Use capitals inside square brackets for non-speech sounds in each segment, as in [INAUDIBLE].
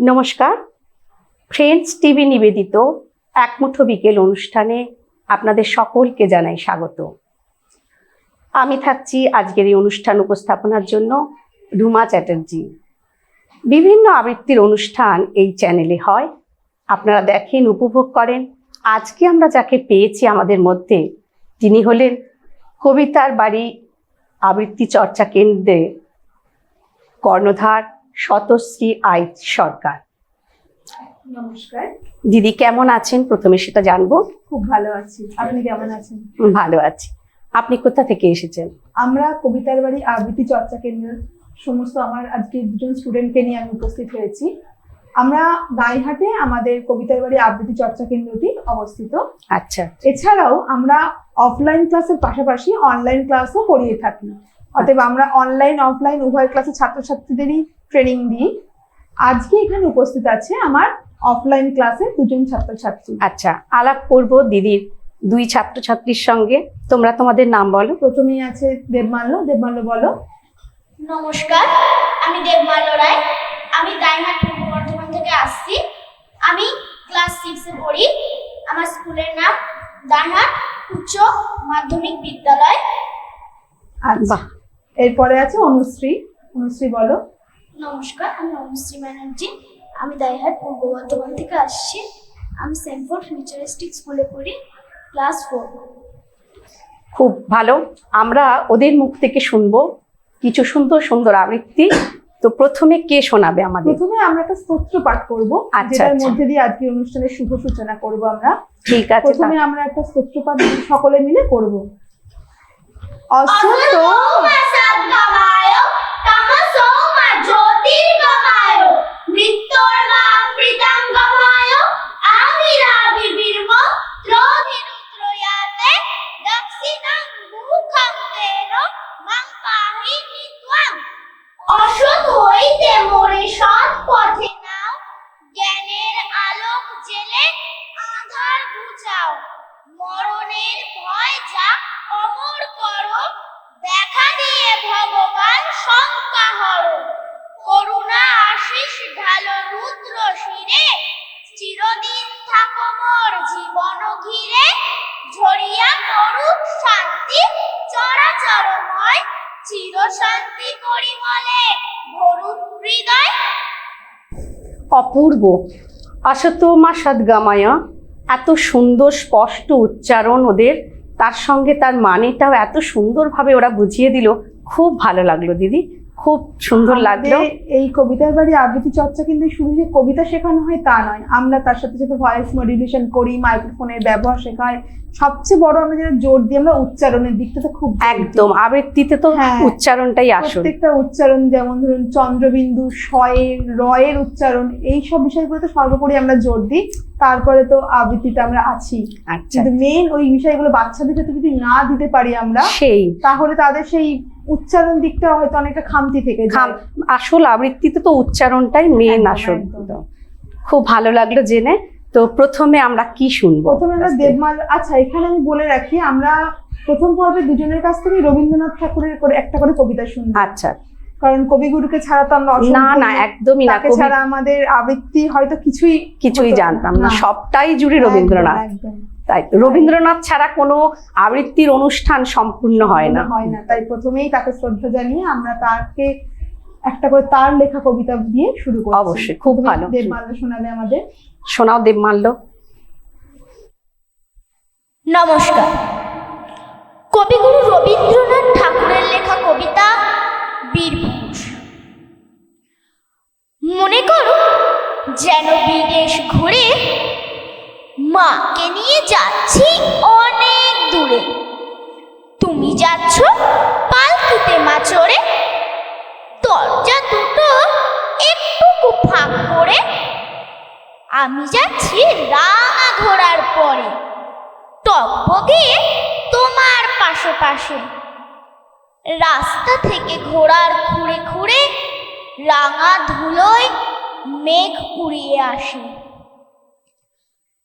নমস্কার। Friends TV নিবেদিত একমুঠো বিকেল অনুষ্ঠানে আপনাদের সকলকে জানাই স্বাগত। আমি থাকছি আজকের এই অনুষ্ঠান উপস্থাপনার জন্য রুমা চ্যাটার্জি। বিভিন্ন আবৃত্তির অনুষ্ঠান এই চ্যানেলে হয়। আপনারা দেখেন, উপভোগ করেন। আজকে আমরা যাকে পেয়েছি আমাদের মধ্যে, তিনি হলেন কবিতার বাড়ি আবৃত্তি চর্চা কেন্দ্রে কর্ণধার শতশ্রী আই সরকার। নমস্কার। দিদি কেমন আছেন? প্রথমে সেটা জানব। খুব ভালো আছি। আপনি কেমন আছেন? ভালো আছি। আপনি কোথা থেকে এসেছেন? আমরা কবিতার বাড়ি আবৃত্তি চর্চা কেন্দ্র সমস্ত আমার আজকে দুজন স্টুডেন্টকে নিয়ে আমি উপস্থিত হয়েছি। আমরা গাইহাটে আমাদের কবিতার বাড়ি আবৃত্তি চর্চা কেন্দ্রটি অবস্থিত। আচ্ছা। এছাড়াও আমরা অফলাইন ক্লাসের পাশাপাশি অনলাইন ক্লাসও করিয়ে থাকি। অতএব আমরা অনলাইন অফলাইন উভয় ক্লাসে ছাত্রছাত্রীদেরই ট্রেনিং দিই। আজকে এখানে উপস্থিত আছে আমার অফলাইন ক্লাসে দুজন ছাত্রছাত্রী। আচ্ছা আলাপ করব দিদির দুই ছাত্রছাত্রীর সঙ্গে। তোমরা তোমাদের নাম বলো। প্রথমেই আছে দেবমাল্য। দেবমাল্য বলো। নমস্কার আমি দেবমাল্য রায়। আমি গাইহাট পূর্ব বর্ধমান থেকে আসছি। আমি ক্লাস সিক্সে পড়ি। আমার স্কুলের নাম দাইহাট উচ্চ মাধ্যমিক বিদ্যালয়। আচ্ছা। বাহ। এরপরে আছে অনুশ্রী। অনুশ্রী বলো। নমস্কার আমি অনুশ্রী ব্যানার্জি। আমি দাইহাট পূর্ব বর্ধমান থেকে আসছি। আমি সেন্টফোর্ড ফিউচারিস্টিক স্কুলে পড়ি ক্লাস ফোর। খুব ভালো। আমরা ওদের মুখ থেকে শুনব। কিছু সুন্দর সুন্দর আবৃত্তি। তো প্রথমে কে শোনাবে আমাদের? প্রথমে আমরা একটা স্তোত্র পাঠ করব আচ্ছা, যেটার আচ্ছা। মধ্যে দিয়ে আজকে অনুষ্ঠানের শুভ সূচনা করব আমরা। ঠিক আছে প্রথমে আমরা একটা স্তোত্র পাঠ সকলে মিলে করব। অসত হইতে মোরে সৎ পথে নাও, জ্ঞানের আলোক জেলে আধার ঘুচাও মরণের ভয় যা অমর করো, দেখা দিয়ে ভগবান শঙ্কা হরো। করুণা আশিস ঢালো রুদ্র শিরে, চিরদিন থাকো মোর জীবন ঘিরে, ঝরিয়া চরাচরময় আসত মা অপূর্ব। সদ্গামায়া এত সুন্দর স্পষ্ট উচ্চারণ ওদের, তার সঙ্গে তার মানেটাও এত সুন্দরভাবে ওরা বুঝিয়ে দিল। খুব ভালো লাগল দিদি। খুব সুন্দর লাগল। এই কবিতার বাড়ি আবৃত্তি চর্চা কিন্তু শুধু যে কবিতা শেখানো হয় তা নয়। আমরা তার সাথে সাথে ভয়েস মডিউলেশন করি মাইক্রোফোনের ব্যবহার শেখাই। সবচেয়ে বড় আমরা যেটা জোর দিই আমরা উচ্চারণের দিকটাতে খুব একদম আবৃত্তিতে তো হ্যাঁ। উচ্চারণটাই আসল। প্রত্যেকটা উচ্চারণ যেমন ধরুন চন্দ্রবিন্দু শয়ের রয়ের উচ্চারণ এই সব বিষয়গুলোতে সর্বোপরি আমরা জোর দিই। তারপরে তো আবৃত্তিতে আমরা আছি। আচ্ছা। কিন্তু মেন ওই বিষয়গুলো বাচ্চাদের ক্ষেত্রে যদি না দিতে পারি আমরা সেই। তাহলে তাদের সেই উচ্চারণ দিকটা হয়তো অনেকটা খামতি থেকে যায়। আসল আবৃত্তিতে তো উচ্চারণটাই মেন আসল। খুব ভালো লাগল জেনে। তো প্রথমে আমরা কি শুনব প্রথমে আমরা দেবমাল আচ্ছা এখানে আমি বলে রাখি আমরা প্রথম পর্বে দুজনের কাছ থেকে রবীন্দ্রনাথ ঠাকুরের করে একটা করে কবিতা শুনব। আচ্ছা। কারণ কবিগুরুকে ছাড়া তো আমরা না না একদমই না। ছাড়া আমাদের আবৃত্তি হয়তো কিছুই কিছুই জানতাম না। সবটাই জুড়ে রবীন্দ্রনাথ। একদম। তাই তো রবীন্দ্রনাথ ছাড়া কোনো আবৃত্তির অনুষ্ঠান সম্পূর্ণ হয় না। হয় না তাই প্রথমেই তাকে শ্রদ্ধা জানিয়ে আমরা তাকে একটা করে তার লেখা কবিতা দিয়ে শুরু করছি। অবশ্যই, খুব ভালো। দেবমাল্য শোনাবে আমাদের। শোনাও দেবমাল্য নমস্কার। কবিগুরু রবীন্দ্রনাথ ঠাকুরের লেখা কবিতা বীরপুরুষ মনে করো যেন বিদেশ ঘুরে মাকে নিয়ে যাচ্ছি অনেক দূরে। তুমি যাচ্ছ পালকিতে মা চড়ে দরজা দুটো একটুকু ফাঁক করে। আমি যাচ্ছি রাঙা ঘোড়ার পরে। টকবগে তোমার পাশে পাশে রাস্তা থেকে ঘোড়ার খুঁড়ে খুঁড়ে রাঙা ধুলোয় মেঘ উড়িয়ে আসে।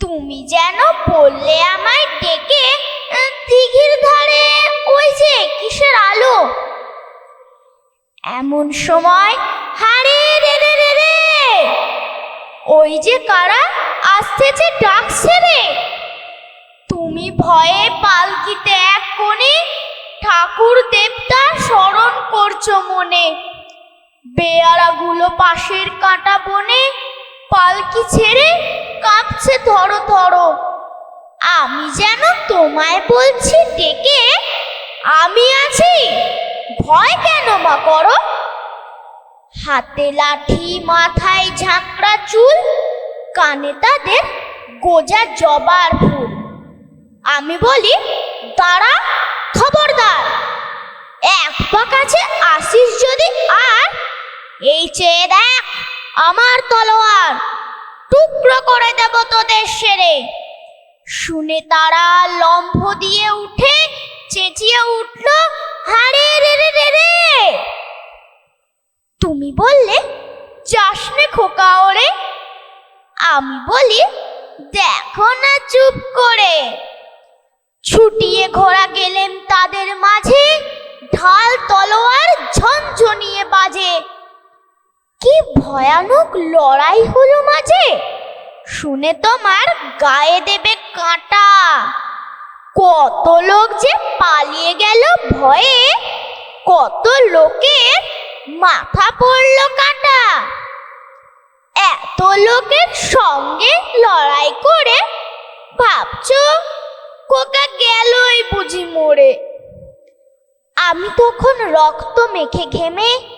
তুমি যেন বললে আমায় ডেকে দিঘির ধারে ওই যে কিসের আলো? এমন সময়, হারে রে রে রে রে! ওই যে কারা আসতেছে ডাকছে রে? তুমি ভয়ে পালকিতে এক কোণে ঠাকুর দেবতা স্মরণ করছ মনে। বেয়ারাগুলো পাশের কাঁটা বনে পালকি ছেড়ে কাঁপছে, ধরো ধরো। আমি যেন তোমায় বলছি, ডেকে আমি আছি। ভয় কেন মা করো? হাতে লাঠি, মাথায় ঝাঁকড়া চুল, কানে তাদের গোজা জবার ফুল। আমি বলি, দাঁড়া, খবরদার। এক পা কাছে আসিস যদি আর, এই চেয়ে দেখ আমার তলোয়ার। টুকরো করে দেব তোদের সেরে। শুনে তারা লম্ফ দিয়ে উঠে চেঁচিয়ে উঠল হারে রে রে রে রে! তুমি বললে যাসনে খোকা ওরে। আমি বলি, দেখো না চুপ করে। ছুটিয়ে ঘোড়া গেলেন তাদের মাঝে, ঢাল তলোয়ার ঝনঝনিয়ে বাজে। কি ভয়ানক লড়াই হলো মাঝে? শুনে তোমার গায়ে দেবে কাঁটা। কত লোক যে পালিয়ে গেল ভয়ে, কত লোকের মাথা পড়ল কাটা। এত লোকের সঙ্গে লড়াই করে ভাবছ, কোকা গেলই বুঝি মরে আমি তখন রক্ত মেখে ঘেমে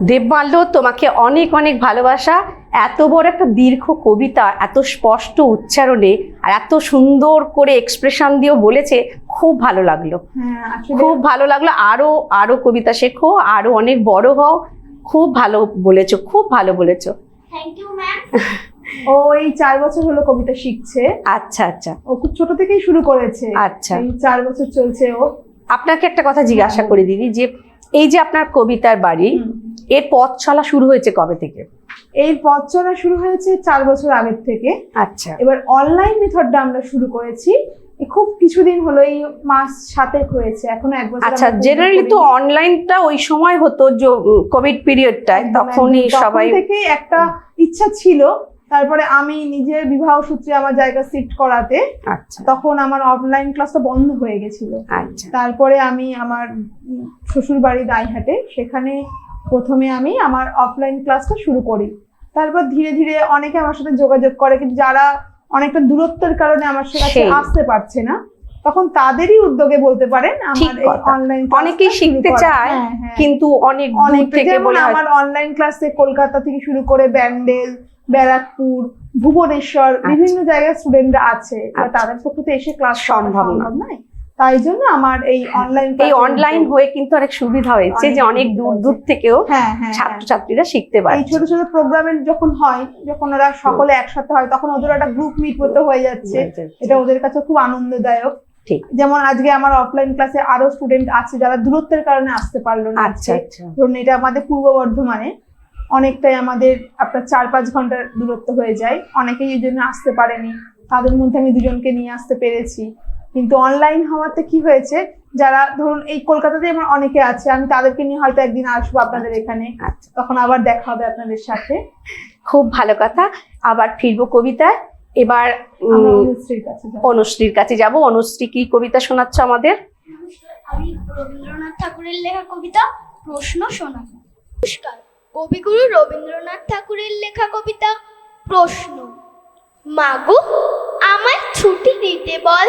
দেবমাল্য তোমাকে অনেক অনেক ভালোবাসা। এত বড় একটা দীর্ঘ কবিতা এত স্পষ্ট উচ্চারণে আর এত সুন্দর করে এক্সপ্রেশন দিয়েও বলেছে খুব ভালো লাগল। হ্যাঁ খুব ভালো লাগল আরও আরও কবিতা শেখো আরও অনেক বড় হও। খুব ভালো বলেছ খুব ভালো বলেছ। থ্যাংক ইউ ম্যাম ও এই চার বছর হলো কবিতা শিখছে। আচ্ছা আচ্ছা। ও খুব ছোট থেকেই শুরু করেছে। আচ্ছা। এই চার বছর চলছে ও। আপনাকে একটা কথা জিজ্ঞাসা করি দিদি যে এই যে আপনার কবিতার বাড়ি। এর পথ চলা শুরু হয়েছে কবে থেকে? এই পথ চলা শুরু হয়েছে চার বছর আগের থেকে। আচ্ছা। এবার অনলাইন মেথডটা আমরা শুরু করেছি। খুব কিছুদিন হলো এই মাস সাতেক হয়েছে এখনও এক বছর আচ্ছা জেনারেলি তো অনলাইনটা ওই সময় হতো যে কোভিড পিরিয়ডটায় তখনই তখন সবাই থেকেই একটা ইচ্ছা ছিল। তারপরে আমি নিজের বিবাহ সূত্রে আমার জায়গা শিফট করাতে আচ্ছা। তখন আমার অনলাইন ক্লাসটা বন্ধ হয়ে গেছিল। আচ্ছা। তারপরে আমি আমার শ্বশুর বাড়ি দাইহাটে সেখানে প্রথমে আমি আমার অফলাইন ক্লাসটা শুরু করি। তারপর ধীরে ধীরে অনেকে আমার সাথে যোগাযোগ করে কিন্তু যারা অনেকটা দূরত্বের কারণে আমার সাথে আসতে পারছে না তখন তাদেরই উদ্যোগে বলতে পারেন আমার এই অনলাইন অনেকেই শিখতে চায় কিন্তু অনেক অনেক থেকে বলে আমার অনলাইন ক্লাসে কলকাতা থেকে শুরু করে ব্যান্ডেল ব্যারাকপুর ভুবনেশ্বর আচ্ছা। বিভিন্ন জায়গায় স্টুডেন্টরা আছে আচ্ছা। তাদের পক্ষে এসে ক্লাস সম্ভব নয়? তাই জন্য আমার এই অনলাইন এই অনলাইন হয়ে কিন্তু অনেক সুবিধা হয়েছে যে অনেক দূর দূর থেকেও হ্যাঁ হ্যাঁ হ্যাঁ। ছাত্রছাত্রীরা শিখতে এই ছোট ছোট প্রোগ্রামের যখন হয় যখন ওরা সকলে একসাথে হয় তখন ওদের একটা গ্রুপ মিট মতো হয়ে যাচ্ছে। এটা ওদের কাছে খুব আনন্দদায়ক। ঠিক। যেমন আজকে আমার অফলাইন ক্লাসে আরও স্টুডেন্ট আছে যারা দূরত্বের কারণে আসতে পারল না আচ্ছা আচ্ছা। ধরুন এটা আমাদের পূর্ব বর্ধমানে। অনেকটাই আমাদের আপনার চার পাঁচ ঘণ্টার দূরত্ব হয়ে যায়। অনেকেই এই জন্য আসতে পারেনি। তাদের মধ্যে আমি দুজনকে নিয়ে আসতে পেরেছি। কিন্তু অনলাইন হওয়াতে কি হয়েছে? যারা ধরুন এই কলকাতাতে আমার অনেকে আছে আমি তাদেরকে নিয়ে হয়তো একদিন আসব আপনাদের এখানে। আচ্ছা। তখন আবার দেখা হবে আপনাদের সাথে। খুব ভালো কথা। আবার ফিরবো কবিতায়। এবার অনুশ্রীর কাছে যাব। অনুশ্রী কি কবিতা শোনাচ্ছ আমাদের? আমি রবীন্দ্রনাথ ঠাকুরের লেখা কবিতা প্রশ্ন শোনাবো। নমস্কার। কবিগুরু রবীন্দ্রনাথ ঠাকুরের লেখা কবিতা প্রশ্ন। মাগু আমায় ছুটি দিতে বল।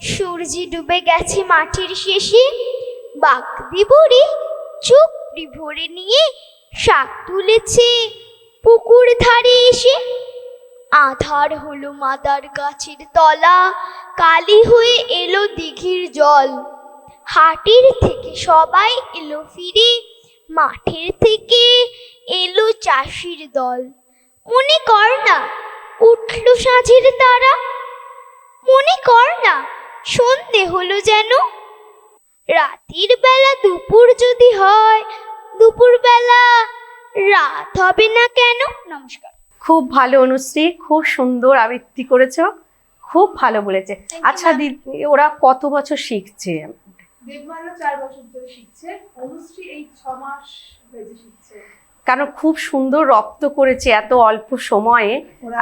সূর্যি ডুবে গেছে মাঠের শেষে। বাগদি বুড়ি চুপড়ি ভরে নিয়ে শাক তুলেছে পুকুর ধারে এসে। আধার হলো মাদার গাছের তলা, কালি হয়ে এলো দিঘির জল। হাটের থেকে সবাই এলো ফিরে, মাঠের থেকে এলো চাষির দল। মনে কর না, উঠল সাঁঝের তারা। মনে কর না সন্ধে হলো যেন। রাতের বেলা দুপুর যদি হয় দুপুর বেলা রাত হবে না কেন? নমস্কার। খুব ভালো অনুশ্রী খুব সুন্দর আবৃত্তি করেছ খুব ভালো বলেছে। আচ্ছা দিদি ওরা কত বছর শিখছে? চার বছর ধরে শিখছে। অনুশ্রী এই ছ মাস হয়েছে শিখছে। কারণ খুব সুন্দর রপ্ত করেছে এত অল্প সময়ে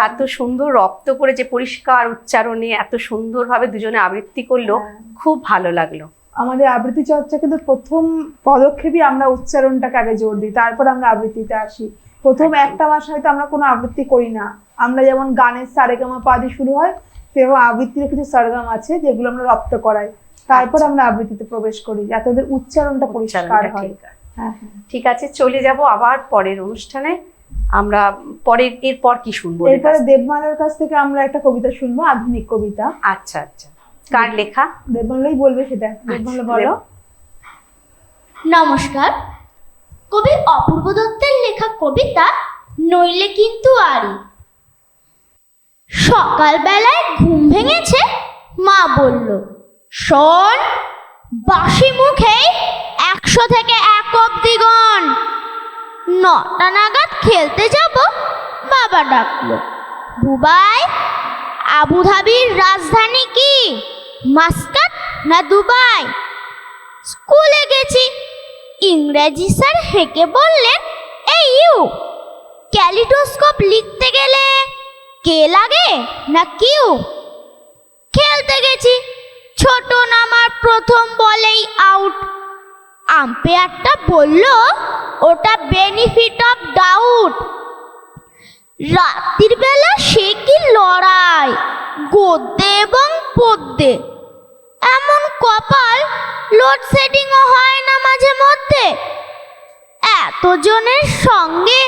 এত সুন্দর রপ্ত করেছে পরিষ্কার উচ্চারণে এত সুন্দরভাবে দুজনে আবৃত্তি করল হ্যাঁ। খুব ভালো লাগল। আমাদের আবৃত্তি চর্চা কিন্তু প্রথম পদক্ষেপই আমরা উচ্চারণটাকে আগে জোর দিই তারপর আমরা আবৃত্তিতে আসি। প্রথম একটা মাস হয়তো আমরা কোনো আবৃত্তি করি না। আমরা যেমন গানের সারেগামা পা দিয়ে শুরু হয় সেরকম আবৃত্তির কিছু সরগম আছে যেগুলো আমরা রপ্ত করাই। তারপর আচ্ছা। আমরা আবৃত্তিতে প্রবেশ করি যাতে ওদের উচ্চারণটা পরিষ্কার হয়। ঠিক আছে। ঠিক আছে চলে যাব আবার পরের অনুষ্ঠানে। আমরা পরের এরপর কি শুনব? এরপরে দেবমালার কাছ থেকে আমরা একটা কবিতা শুনব আধুনিক কবিতা। আচ্ছা আচ্ছা। কার লেখা? দেবমালাই বলবে সেটা। দেবমালা আচ্ছা, বলো। নমস্কার। কবি অপূর্ব দত্তের লেখা কবিতা নইলে কিন্তু আরি সকালবেলায় ঘুম ভেঙেছে মা বলল শোন বাসি মুখেই একশো থেকে এক অব্দি গণ। নটা নাগাদ খেলতে যাব, বাবা ডাকলো। দুবাই, আবুধাবির রাজধানী কি, মাস্কাট না দুবাই? স্কুলে গেছি। ইংরেজি স্যার হেঁকে বললেন, এই ইউ, ক্যালিডোস্কোপ লিখতে গেলে কে লাগে না কিউ? খেলতে গেছি। ছোট নামার প্রথম বলেই আউট আম্পায়ারটা বলল, ওটা বেনিফিট অফ ডাউট রাত্রির বেলা সে কি লড়াই, গদ্যে এবং পদ্যে? এমন কপাল লোডশেডিংও হয় না মাঝে মধ্যে? এতজনের সঙ্গে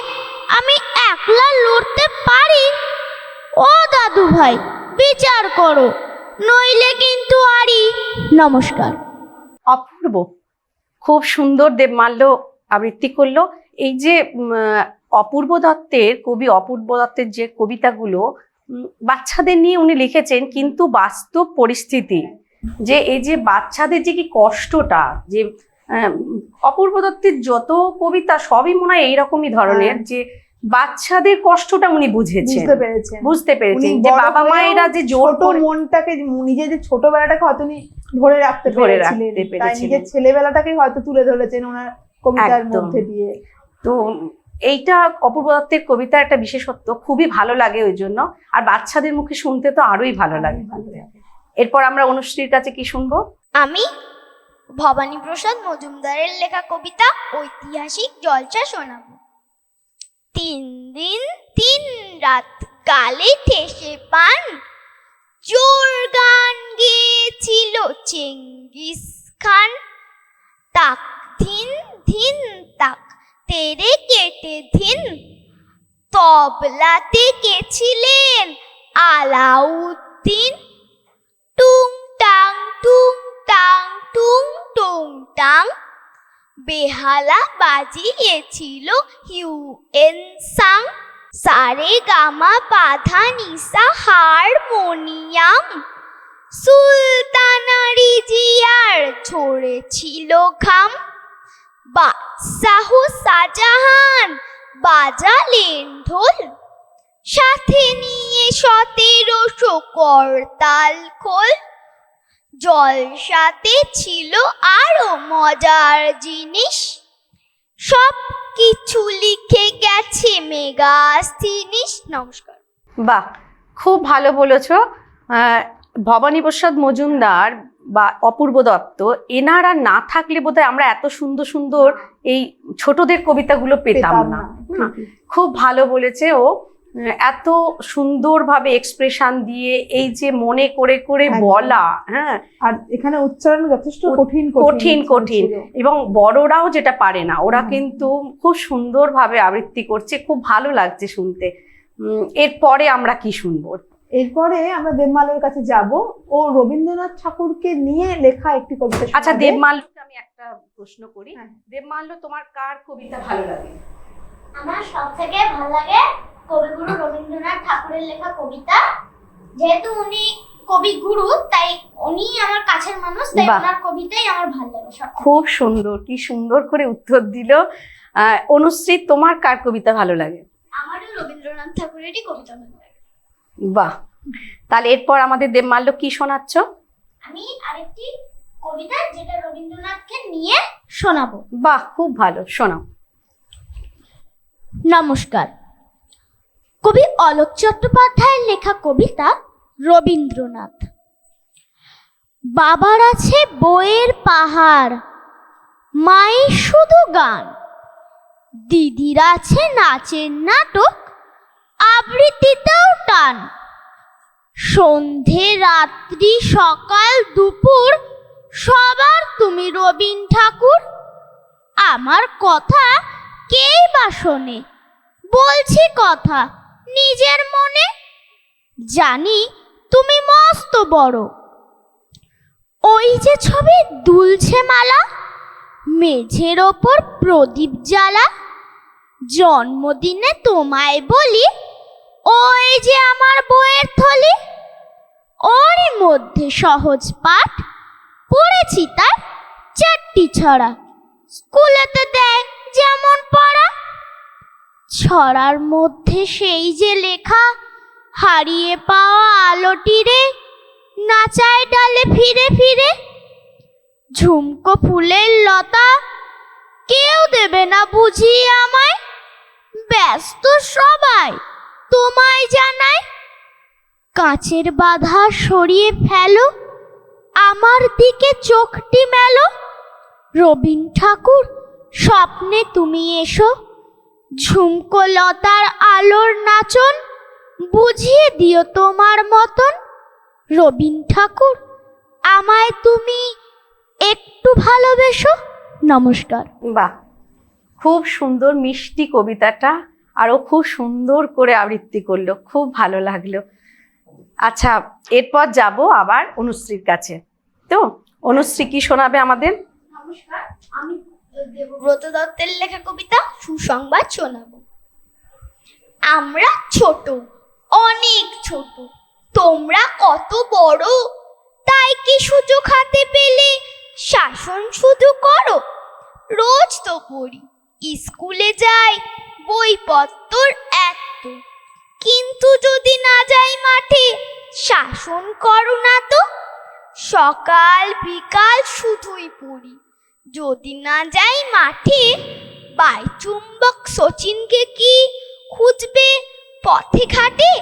আমি একলা লড়তে পারি? ও দাদু ভাই, বিচার করো, নইলে কিন্তু আরি নমস্কার। অপূর্ব। খুব সুন্দর দেব মাল্য আবৃত্তি করল এই যে অপূর্ব দত্তের কবি অপূর্ব দত্তের যে কবিতাগুলো বাচ্চাদের নিয়ে উনি লিখেছেন কিন্তু বাস্তব পরিস্থিতি যে এই যে বাচ্চাদের যে কি কষ্টটা যে অপূর্ব দত্তের যত কবিতা সবই মনে হয় এইরকমই ধরনের হ্যাঁ। যে বাচ্চাদের কষ্টটা উনি বুঝেছেন। বুঝতে পেরেছেন। বুঝতে পেরেছেন যে বাবা মায়েরা যে জোর ছোট করে মনটাকে নিজের যে ছোটবেলাটাকে হয়তো উনি ধরে রাখতে ধরে পেরেছিলেন। রাখতে তাই পেরেছিলেন। নিজের ছেলেবেলাটাকে হয়তো তুলে ধরেছেন ওনার কবিতার মধ্যে দিয়ে। তো এইটা অপূর্ব দত্তের কবিতার একটা বিশেষত্ব খুবই ভালো লাগে ওই জন্য। আর বাচ্চাদের মুখে শুনতে তো আরোই ভালো লাগে। এরপর আমরা অনুশ্রীর কাছে কি শুনব? আমি ভবানী প্রসাদ মজুমদারের লেখা কবিতা ঐতিহাসিক জলসা শোনাবো। তিন দিন, তিন রাত কালে ঠেসে পান। জোর গান গেয়েছিল চেঙ্গিস খান। তাক ধিন ধিন, তাক তেরে কেটে ধিন। তবলাতে গেছিলেন আলাউদ্দিন। টুং টাং টুং টাং টুং টুং টাং বেহালা বাজিয়েছিল হিউ এন সাং সারে গামা পাধা নিসা হারমোনিয়াম। সুলতানারি জিয়ার ছড়েছিল ঘাম। বাদশাহ শাহজাহান বাজালেন ঢোল। সাথে নিয়ে সতেরোশো করতাল খোল। জলসাতে ছিল আরও মজার জিনিস। সব কিছু লিখে গেছে মেগা জিনিস নমস্কার। বাহ খুব ভালো বলেছ। আহ, ভবানী প্রসাদ মজুমদার বা অপূর্ব দত্ত এনারা না থাকলে বোধহয় আমরা এত সুন্দর সুন্দর এই ছোটদের কবিতাগুলো পেতাম পেতাম না। খুব ভালো বলেছে ও। এত সুন্দরভাবে এক্সপ্রেশন দিয়ে এই যে মনে করে করে বলা হ্যাঁ। আর এখানে উচ্চারণ যথেষ্ট কঠিন কঠিন কঠিন এবং বড়রাও যেটা পারে না ওরা কিন্তু খুব সুন্দরভাবে আবৃত্তি করছে খুব ভালো লাগছে শুনতে। এরপরে আমরা কি শুনব? এরপরে আমরা দেবমালের কাছে যাব। ও রবীন্দ্রনাথ ঠাকুরকে নিয়ে লেখা একটি কবিতা আচ্ছা। দেবমাল্যকে আমি একটা প্রশ্ন করি। হ্যাঁ। দেবমাল্য তোমার কার কবিতা ভালো লাগে? আমার সব থেকে ভালো লাগে কবিগুরু রবীন্দ্রনাথ ঠাকুরের লেখা কবিতা। যেহেতু উনি কবিগুরু তাই উনি আমার কাছের মানুষ তাই ওনার কবিতাই আমার ভালো লাগে সব খুব সুন্দর কি সুন্দর করে উত্তর দিল। অনুশ্রী তোমার কার কবিতা ভালো লাগে? আমারও রবীন্দ্রনাথ ঠাকুরেরই কবিতা ভালো লাগে। বাহ। তাহলে এরপর আমাদের দেবমাল্য কি শোনাচ্ছ? আমি আরেকটি কবিতা যেটা রবীন্দ্রনাথকে নিয়ে শোনাবো। বাহ খুব ভালো শোনাও। নমস্কার। কবি অলোক চট্টোপাধ্যায়ের লেখা কবিতা রবীন্দ্রনাথ। বাবার আছে বইয়ের পাহাড়, মায়ের শুধু গান। দিদির আছে নাচের নাটক, আবৃত্তিতেও টান। সন্ধে, রাত্রি, সকাল, দুপুর, সবার তুমি রবীন ঠাকুর। আমার কথা কেই বা শোনে, বলছি কথা। নিজের মনে? জানি তুমি মস্ত বড়। ওই যে ছবি দুলছে মালা, মেঝের ওপর প্রদীপ জ্বালা। জন্মদিনে তোমায় বলি, ওই যে আমার বইয়ের থলি। ওরই মধ্যে সহজ পাঠ, পড়েছি তার চারটি ছড়া। স্কুলেতে দেয় যেমন পড়া ছড়ার মধ্যে সেই যে লেখা, হারিয়ে পাওয়া আলোটি রে, নাচায় ডালে ফিরে ফিরে, ঝুমকো ফুলের লতা, কেউ দেবে না বুঝি আমায়, ব্যস্ত সবাই তোমায় জানাই কাঁচের বাধা সরিয়ে ফেলো, আমার দিকে চোখটি মেলো, রবীন ঠাকুর, স্বপ্নে তুমি এসো। ঝুমকো লতার আলোর নাচন বুঝিয়ে দিও তোমার মতন। রবীন ঠাকুর আমায় তুমি একটু ভালোবেসো। নমস্কার। বাহ খুব সুন্দর মিষ্টি কবিতাটা আরও খুব সুন্দর করে আবৃত্তি করল খুব ভালো লাগল। আচ্ছা এরপর যাব আবার অনুশ্রীর কাছে। তো অনুশ্রী কি শোনাবে আমাদের? নমস্কার আমি দেবব্রত দত্তের লেখা কবিতা সুসংবাদ শোনাবো। আমরা ছোট, অনেক ছোট, তোমরা কত বড়, তাই কি সুযোগ হাতে পেলে? শাসন শুধু করো, রোজ তো পড়ি স্কুলে যাই বইপত্র এত। কিন্তু যদি না যাই মাঠে, শাসন করো না তো? সকাল বিকাল শুধুই পড়ি। যদি না যাই মাঠে বাইচুম্বক সচিনকে কি খুঁজবে পথে ঘাটে?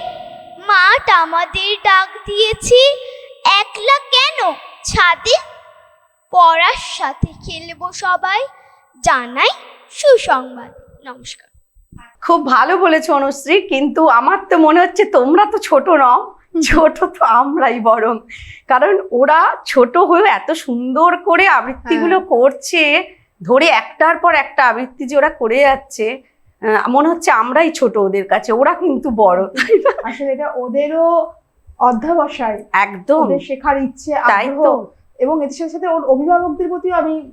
মাঠ আমাদের ডাক দিয়েছে, একলা কেন ছাদে? পড়ার সাথে খেলব সবাই, জানাই সুসংবাদ। নমস্কার। খুব ভালো বলেছ অনুশ্রী, কিন্তু আমার তো মনে হচ্ছে তোমরা তো ছোট নও। ছোট তো আমরাই বরং। কারণ ওরা ছোট হয়েও এত সুন্দর করে আবৃত্তিগুলো করছে ধরে একটার পর একটা আবৃত্তি যে ওরা করে যাচ্ছে মনে হচ্ছে আমরাই ছোট ওদের কাছে ওরা কিন্তু বড়। আসলে এটা ওদেরও অধ্যাবসায়। একদম। ওদের শেখার ইচ্ছে তাই তো। এবং এদের সাথে সাথে ওর অভিভাবকদের প্রতি আমি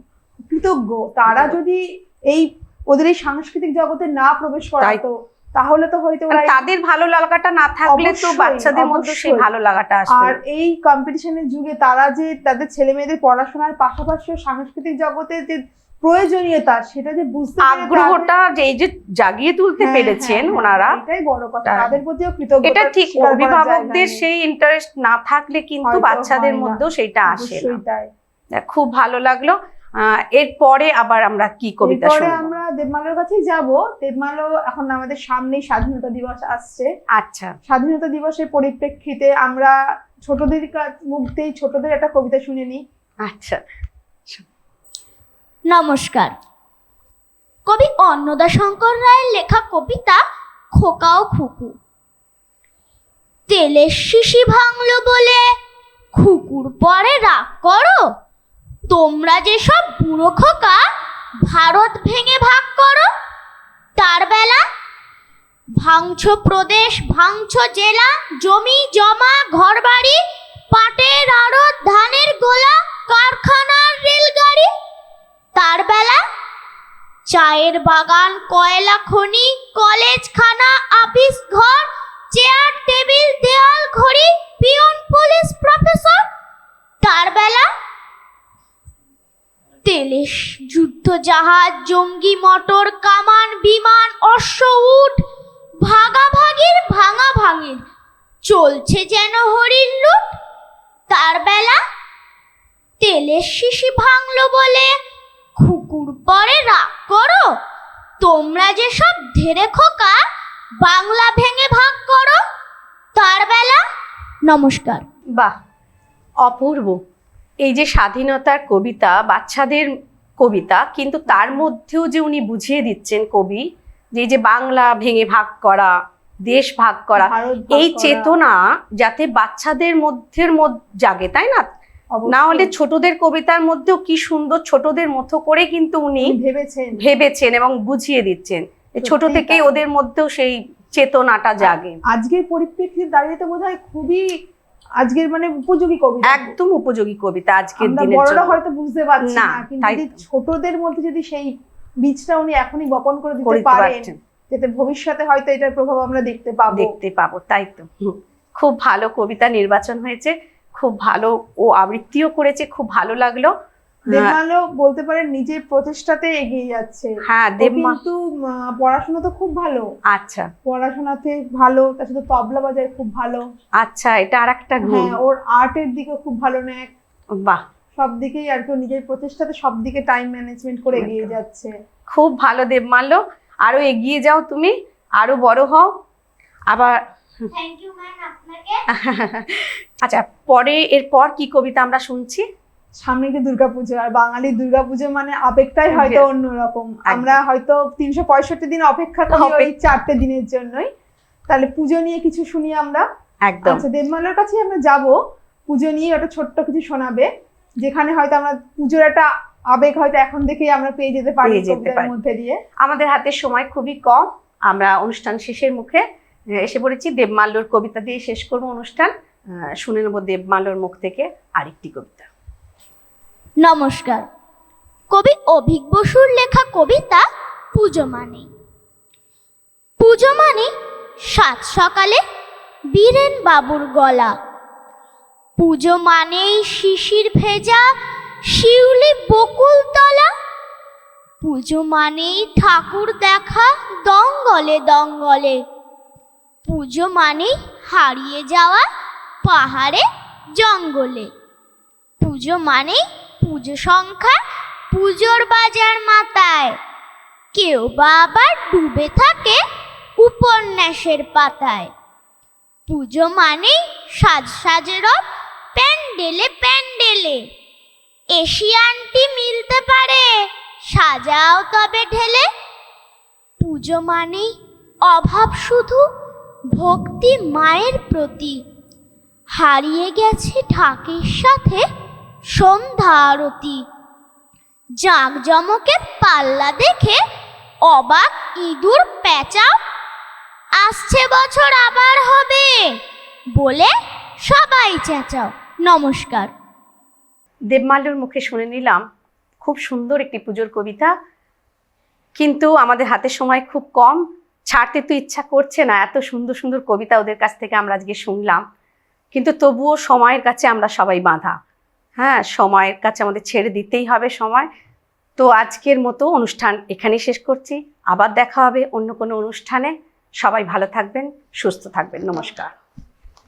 কৃতজ্ঞ। তারা যদি এই ওদের এই সাংস্কৃতিক জগতে না প্রবেশ করাতো তাহলে তো হয়তো ওরা তাদের ভালো লাগাটা না থাকলে তো বাচ্চাদের মধ্যে সেই ভালো লাগাটা আসবে আর এই কম্পিটিশনের যুগে তারা যে তাদের ছেলে মেয়েদের পড়াশোনার পাশাপাশিও সাংস্কৃতিক জগতে যে প্রয়োজনীয়তা সেটা যে বুঝতে আগ্রহটা যে এই যে জাগিয়ে তুলতে হ্যাঁ, পেরেছেন হ্যাঁ, ওনারা এটাই বড় কথা। তাদের প্রতিও কৃতজ্ঞতা এটা ঠিক অভিভাবকদের সেই ইন্টারেস্ট না থাকলে কিন্তু বাচ্চাদের মধ্যেও সেটা আসে না। খুব ভালো লাগল। আহ, এরপরে আবার আমরা কি কবিতা শুনব? আমরা দেবমালার কাছেই যাব। দেবমালা এখন আমাদের সামনেই স্বাধীনতা দিবস আসছে। আচ্ছা। স্বাধীনতা দিবসের পরিপ্রেক্ষিতে আমরা ছোটদের কাছ মুখ দিয়েই ছোটদের একটা কবিতা শুনে নিই। আচ্ছা। নমস্কার। কবি অন্নদা শঙ্কর রায়ের লেখা কবিতা খোকা ও খুকু। তেলের শিশি ভাঙলো বলে খুকুর পরে রাগ করো। তোমরা যে সব বুড়ো খোকা ভারত ভেঙে ভাগ করো, তার বেলা ভাঙছ প্রদেশ, ভাঙছ জেলা, জমি, জমা, ঘরবাড়ি, পাটের আড়ত, ধানের গোলা, কারখানার রেলগাড়ি। তার বেলা চায়ের বাগান, কয়লা খনি কলেজ খানা অফিস ঘর চেয়ার টেবিল দেওয়াল ঘড়ি পিয়ন পুলিশ প্রফেসর তার বেলা তেলেশ যুদ্ধ জাহাজ জঙ্গি মোটর, কামান, বিমান, অশ্ব উট ভাগাভাগির ভাঙা ভাঙির চলছে যেন হরিণ লুট, তার বেলা তেলের শিশি ভাঙলো বলে, খুকুর পরে রাগ করো, তোমরা যে সব ধেরে খোকা, বাংলা ভেঙে ভাগ করো, তার বেলা নমস্কার। বাহ, অপূর্ব। এই যে স্বাধীনতার কবিতা বাচ্চাদের কবিতা কিন্তু তার মধ্যেও যে উনি বুঝিয়ে দিচ্ছেন কবি যে যে বাংলা ভেঙে ভাগ করা দেশ ভাগ করা এই চেতনা যাতে বাচ্চাদের মধ্যের মধ্যে জাগে তাই না। না হলে ছোটদের কবিতার মধ্যেও কি সুন্দর ছোটদের মতো করে কিন্তু উনি ভেবেছেন। ভেবেছেন এবং বুঝিয়ে দিচ্ছেন। ছোট থেকেই ওদের মধ্যেও সেই চেতনাটা জাগে। আজকের পরিপ্রেক্ষিতে দাঁড়িয়ে তো বোধ খুবই আজকের মানে উপযোগী কবিতা। একদম উপযোগী কবিতা আজকের দিনে বড়রা হয়তো বুঝতে পারছি না, কিন্তু যদি ছোটদের মধ্যে যদি সেই বীজটা উনি এখনই বপন করে দিতে পারেন যাতে ভবিষ্যতে হয়তো এটার প্রভাব আমরা দেখতে পাবো। দেখতে পাবো তাই তো। খুব ভালো কবিতা নির্বাচন হয়েছে খুব ভালো ও আবৃত্তিও করেছে খুব ভালো লাগল। দেবমালও বলতে পারেন নিজের প্রচেষ্টাতে এগিয়ে যাচ্ছে। হ্যাঁ দেবমা কিন্তু পড়াশোনা তো খুব ভালো। আচ্ছা। পড়াশোনাতে ভালো তার সাথে তবলা বাজায় খুব ভালো। আচ্ছা এটা আর একটা গুণ হ্যাঁ ওর আর্টের দিকে খুব ভালো নেয় বাহ। সব দিকেই আর কি নিজের প্রচেষ্টাতে সব দিকে টাইম ম্যানেজমেন্ট করে এগিয়ে যাচ্ছে। খুব ভালো দেবমাল্য আরও এগিয়ে যাও তুমি আরও বড় হও। আবার [LAUGHS] আচ্ছা পরে এরপর কি কবিতা আমরা শুনছি? সামনে কি দুর্গাপুজো? আর বাঙালির দুর্গাপুজো মানে আবেগটাই হয়তো অন্যরকম। আমরা হয়তো তিনশো পঁয়ষট্টি দিন অপেক্ষা করি ওই চারটে দিনের জন্যই। তাহলে পুজো নিয়ে কিছু শুনি আমরা। একদম। আচ্ছা দেবমালার কাছে আমরা যাব। পুজো নিয়ে ওটা ছোট্ট কিছু শোনাবে। যেখানে হয়তো আমরা পুজোর একটা আবেগ হয়তো এখন থেকেই আমরা পেয়ে যেতে পারি মধ্যে দিয়ে। আমাদের হাতে সময় খুবই কম। আমরা অনুষ্ঠান শেষের মুখে এসে পড়েছি। দেবমাল্যর কবিতা দিয়ে শেষ করব অনুষ্ঠান। আহ, শুনে নেব দেবমাল্যর মুখ থেকে আরেকটি কবিতা। নমস্কার। কবি অভিক বসুর লেখা কবিতা পুজো মানে। পুজো মানে সাত সকালে বীরেন বাবুর গলা। পুজো মানেই শিশির ভেজা শিউলি বকুল তলা। পুজো মানেই ঠাকুর দেখা দঙ্গলে দঙ্গলে। পুজো মানেই হারিয়ে যাওয়া পাহাড়ে জঙ্গলে। পুজো মানেই পুজো সংখ্যা পুজোর বাজার মাথায়। কেউ বা আবার ডুবে থাকে উপন্যাসের পাতায়। পুজো মানেই সাজ সাজেরব প্যান্ডেলে প্যান্ডেলে। এশিয়ানটি মিলতে পারে, সাজাও তবে ঢেলে। পুজো মানেই অভাব শুধু ভক্তি মায়ের প্রতি। হারিয়ে গেছে ঢাকের সাথে সন্ধ্যা আরতি জাঁকজমকের পাল্লা দেখে অবাক ইঁদুর পেঁচাও আসছে বছর আবার হবে বলে সবাই চেঁচাও। নমস্কার। দেবমাল্যর মুখে শুনে নিলাম, খুব সুন্দর একটি পুজোর কবিতা। কিন্তু আমাদের হাতে সময় খুব কম, ছাড়তে তো ইচ্ছা করছে না, এত সুন্দর সুন্দর কবিতা ওদের কাছ থেকে আমরা আজকে শুনলাম। কিন্তু তবুও সময়ের কাছে আমরা সবাই বাঁধা। হ্যাঁ সময়ের কাছে আমাদের ছেড়ে দিতেই হবে সময়। তো আজকের মতো অনুষ্ঠান এখানেই শেষ করছি। আবার দেখা হবে অন্য কোনো অনুষ্ঠানে। সবাই ভালো থাকবেন, সুস্থ থাকবেন। নমস্কার।